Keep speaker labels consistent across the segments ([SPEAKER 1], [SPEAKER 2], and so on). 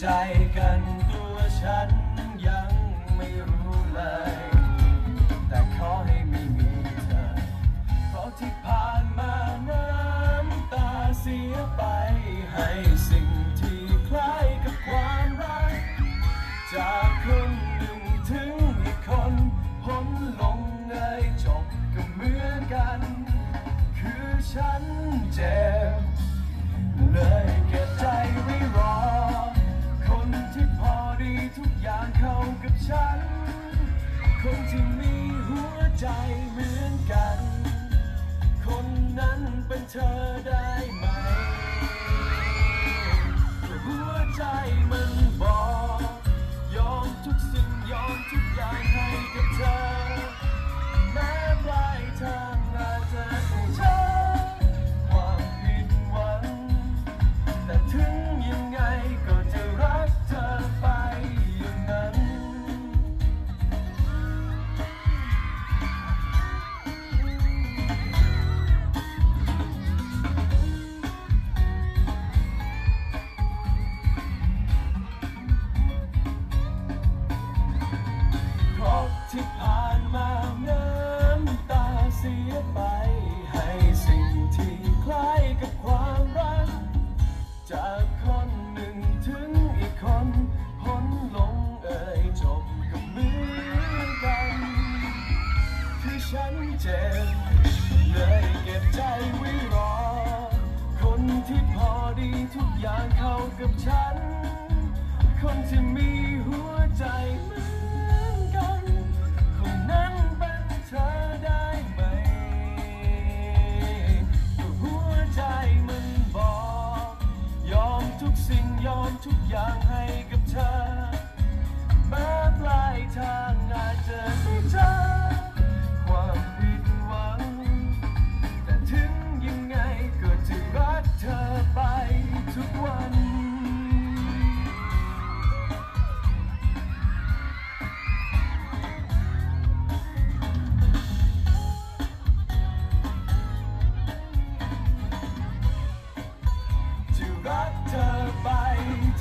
[SPEAKER 1] ใจกันตัวฉันยังไม่รู้เลย แต่ขอให้ไม่มีเธอ เพราะที่ผ่านมาน้ำตาเสียไปให้สิ่ง คนที่มีหัวใจเหมือนกัน คนนั้นเป็นเธอได้ไหม เจ็บเลยเก็บใจไว้รอ คนที่พอดีทุกอย่างเข้ากับฉัน คนที่มีหัวใจเหมือนกัน คนนั้นเป็นเธอได้ไหมก็หัวใจมันบอก ยอมทุกสิ่งยอมทุกอย่างให้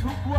[SPEAKER 1] 出国